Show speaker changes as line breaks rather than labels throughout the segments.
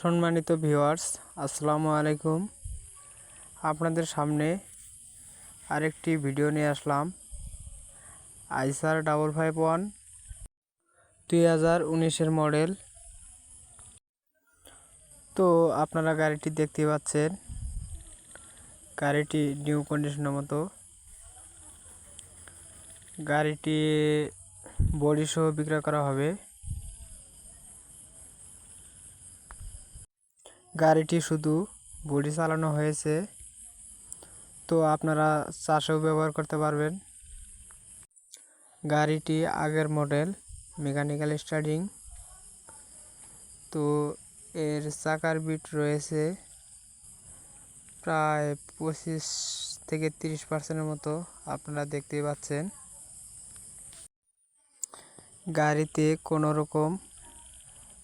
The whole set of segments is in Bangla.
সম্মানিত ভিউয়ার্স, আসসালামু আলাইকুম। আপনাদের সামনে আরেকটি ভিডিও নিয়ে আসলাম। আইসার ডাবল ফাইভ ওয়ান দুই হাজার উনিশের মডেল। তো আপনারা গাড়িটি দেখতে পাচ্ছেন। গাড়িটি নিউ কন্ডিশনের মতো। গাড়িটি বডি সহ বিক্রয় করা হবে। গাড়িটি শুধু বডি চালানো হয়েছে। তো আপনারা চাষেও ব্যবহার করতে পারবেন। গাড়িটি আগের মডেল, মেকানিক্যাল স্টার্টিং। তো এর চাকার বিট রয়েছে প্রায় পঁচিশ থেকে তিরিশ পার্সেন্টের মতো আপনারা দেখতেই পাচ্ছেন। গাড়িতে কোনো রকম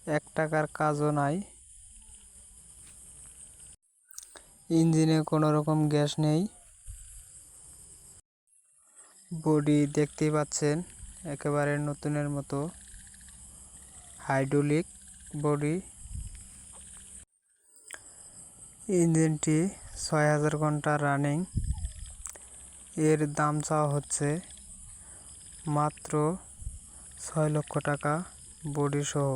এক টাকার কাজও নাই। ইঞ্জিনে কোনো রকম গ্যাস নেই। বডি দেখতেই পাচ্ছেন, একেবারে নতুনের মতো। Hydraulic body. ইঞ্জিনটি ছয় হাজার ঘণ্টা রানিং। এর দাম চাওয়া হচ্ছে মাত্র ছয় লক্ষ টাকা বডি সহ।